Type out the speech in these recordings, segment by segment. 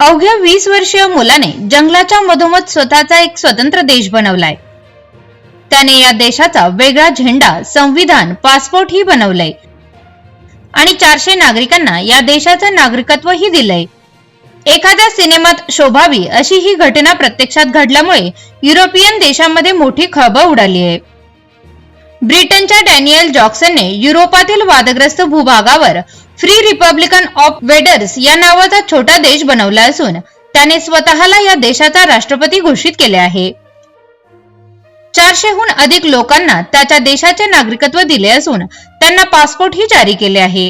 अवघ्या वीस वर्षीय मुलाने जंगलाच्या मधोमध स्वतःचा एक स्वतंत्र देश बनवलाय. त्याने या देशाचा वेगळा झेंडा संविधान पासपोर्ट ही बनवलंय. आणि चारशे नागरिकांना या देशाचं नागरिकत्वही दिलंय. एखाद्या सिनेमात शोभावी अशी ही घटना प्रत्यक्षात घडल्यामुळे युरोपियन देशांमध्ये मोठी खळबळ उडाली आहे. ब्रिटनच्या डॅनियल जॉक्सनने युरोपातील वादग्रस्त भूभागावर फ्री रिपब्लिकन ऑफ वेडर्स या नावाचा छोटा देश बनवला असून त्याने स्वतःला या देशाचा राष्ट्रपती घोषित केले आहे. चारशेहून अधिक लोकांना त्याच्या देशाचे नागरिकत्व दिले असून त्यांना पासपोर्टही जारी केले आहे.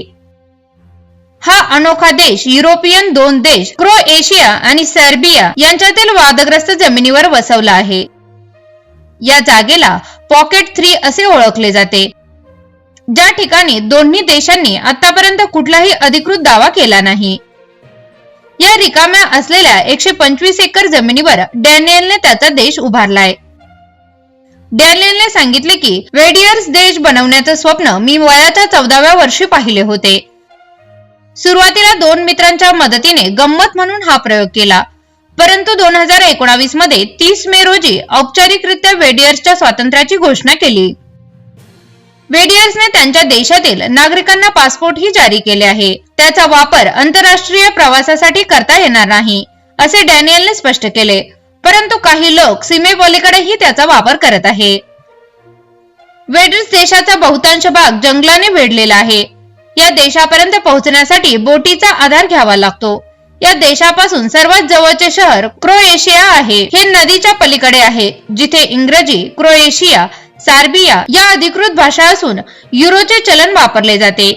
हा अनोखा देश युरोपियन दोन देश क्रोएशिया आणि सर्बिया यांच्यातील वादग्रस्त जमिनीवर वसवला आहे. या जागेला पॉकेट थ्री असे ओळखले जाते. ज्या ठिकाणी दोन्ही देशांनी आतापर्यंत कुठलाही अधिकृत दावा केला नाही. या रिकाम्या असलेल्या एकशे पंचवीस एकर जमिनीवर डॅनियलने त्याचा देश उभारलाय. डॅनियलने सांगितले की वेडियर्स देश बनवण्याचं स्वप्न मी वयाच्या चौदाव्या वर्षी पाहिले होते. सुरुवातीला दोन मित्रांच्या मदतीने गंमत म्हणून हा प्रयोग केला. परंतु दोन हजार एकोणावीसमध्ये तीस मे रोजी औपचारिकरित्या वेडियर्सच्या स्वातंत्र्याची घोषणा केली. वेडियर्सने त्यांच्या देशातील नागरिकांना पासपोर्टही जारी केले आहे. त्याचा वापर आंतरराष्ट्रीय प्रवासासाठी करता येणार नाही असे डॅनियलने स्पष्ट केले. परंतु काही लोक सीमेपलीकडेही त्याचा वापर करत आहे. वेडर्स देशाचा बहुतांश भाग जंगलाने वेढलेला आहे. या देशापर्यंत पोहोचण्यासाठी बोटीचा आधार घ्यावा लागतो. या देशापासून सर्वात जवळचे शहर क्रोएशिया आहे. हे नदीच्या पलीकडे आहे जिथे इंग्रजी क्रोएशिया सार्बिया या अधिकृत भाषा असून युरोचे चलन वापरले जाते.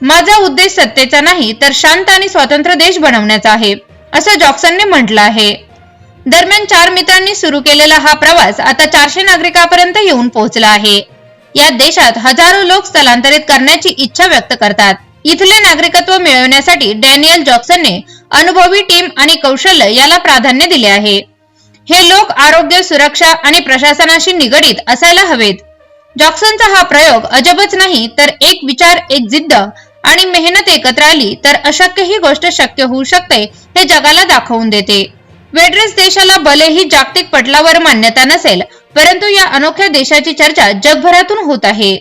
माझा उद्देश सत्तेचा नाही तर शांत आणि स्वतंत्र देश बनवण्याचा आहे असं जॉक्सनने म्हटलं आहे. दरम्यान चार मित्रांनी सुरू केलेला हा प्रवास आता चारशे नागरिकांपर्यंत येऊन पोहोचला आहे. या देशात हजारो लोक स्थलांतरित करण्याची इच्छा व्यक्त करतात. इथले नागरिकत्व मिळवण्यासाठी डॅनियल जॉक्सनने अनुभवी टीम आणि कौशल्य याला प्राधान्य दिले आहे. हे लोक आरोग्य सुरक्षा आणि प्रशासनाशी निगडीत असायला हवेत. जॉक्सनचा हा प्रयोग अजबच नाही तर एक विचार एक जिद्द आणि मेहनत एकत्र आली तर अशक्य ही गोष्ट शक्य होऊ शकते हे जगाला दाखवून देते. वेड्रेस देशाला भलेही जागतिक पटलावर मान्यता नसेल परंतु या अनोख्या देशाची चर्चा जगभरातून होत आहे.